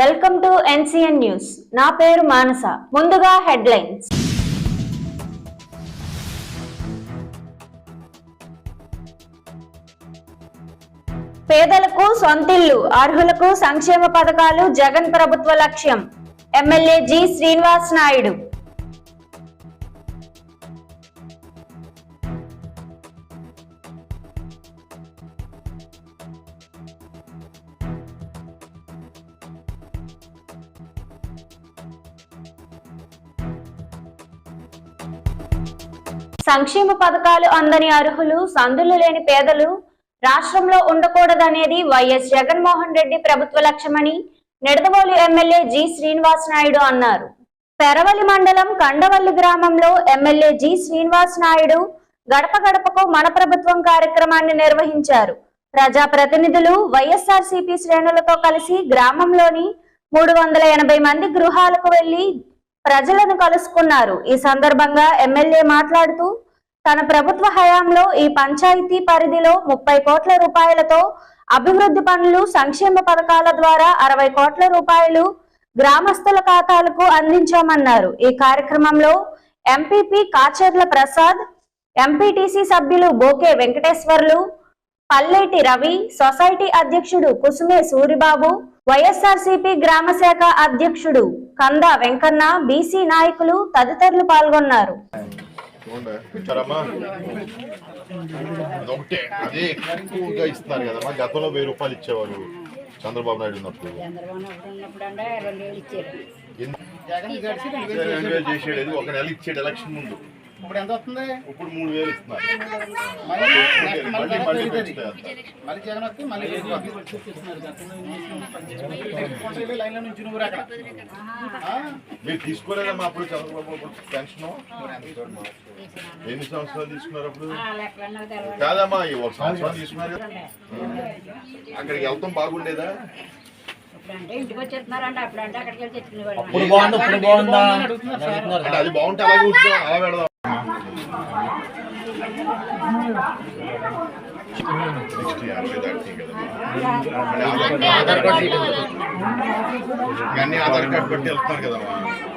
Welcome to NCN news. నా పేరు మానస. ముందుగా హెడ్లైన్స్. పేదలకు సొంతిల్లు అర్హులకు సంక్షేమ పథకాలు జగన్ ప్రభుత్వ లక్ష్యం. MLA G Srinivas Naidu. సంక్షేమ పథకాలు అందని అర్హులు సందులు లేని పేదలు రాష్ట్రంలో ఉండకూడదనేది వైఎస్ జగన్మోహన్ రెడ్డి ప్రభుత్వ లక్ష్యమని నిడదవోలు ఎమ్మెల్యే జి శ్రీనివాస్ నాయుడు అన్నారు. పెరవలి మండలం కండవల్లి గ్రామంలో ఎమ్మెల్యే జి శ్రీనివాస్ నాయుడు గడప గడపకు మన ప్రభుత్వం కార్యక్రమాన్ని నిర్వహించారు. ప్రజా ప్రతినిధులు సిపి శ్రేణులతో కలిసి గ్రామంలోని మూడు వందల ఎనభై మంది గృహాలకు వెళ్ళి ప్రజలను కలుసుకున్నారు. ఈ సందర్భంగా ఎమ్మెల్యే మాట్లాడుతూ తన ప్రభుత్వ హయాంలో ఈ పంచాయతీ పరిధిలో ముప్పై కోట్ల రూపాయలతో అభివృద్ధి పనులు సంక్షేమ పథకాల ద్వారా అరవై కోట్ల రూపాయలు గ్రామస్తుల ఖాతాలకు అందించామన్నారు. ఈ కార్యక్రమంలో ఎంపీపీ కాచర్ల ప్రసాద్ ఎంపీటీసీ సభ్యులు బోకే వెంకటేశ్వర్లు పల్లేటి రవి సొసైటీ అధ్యక్షుడు కుసుమే సూరిబాబు వైఎస్ఆర్సీపీ గ్రామ శాఖ అధ్యక్షుడు కంద వెంకన్న బీసీ నాయకులు తదితరులు పాల్గొన్నారు. అదే ఎక్కువగా ఇస్తున్నారు కదమ్మా గతంలో వెయ్యి రూపాయలు ఇచ్చేవారు చంద్రబాబు నాయుడు ఉన్నప్పుడు. చంద్రబాబు ఉన్నప్పుడు అంటే రెండు వేలు ఇచ్చారు. ఎన్ని- జగన్ గడిచి రెండు రెండు వేలు చేసాడు ఇది ఒక నెల ఇచ్చాడు ఎలక్షన్ ముందు. ఇప్పుడు ఎంత వస్తుంది? ఇప్పుడు మూడు వేలు ఇస్తున్నారు. మళ్ళీ నెక్స్ట్ మళ్ళీ మళ్ళీ జగన్ పెరుగుతుంది. మళ్ళీ వస్తే మళ్ళీ లైన్లో నుంచి నువ్వు రాక. మీరు తీసుకోలేదమ్మా అప్పుడు చంద్రబాబు అప్పుడు పెన్షన్? ఎన్ని సంవత్సరాలు తీసుకున్నారు అప్పుడు. కాదమ్మా ఈ ఒక సంవత్సరం తీసుకున్నారు. అక్కడికి వెళ్తాం బాగుండేదా? ఇప్పుడు అంటే ఇంటికి వచ్చేస్తున్నారంటే అప్పుడు అంటే అక్కడికి వెళ్ళి తెచ్చుకునేవాళ్ళు. ఇప్పుడు బాగుంది ఇప్పుడు బాగుందా? అది బాగుంటే అలా కూర్చుందాం అలా పెడదాం నెక్స్ట్ యాభై దాటినాయి కదమ్మా. మళ్ళీ ఆధార్ కార్డు ఇవన్నీ ఆధార్ కార్డు బట్టి వెళ్తున్నారు కదమ్మా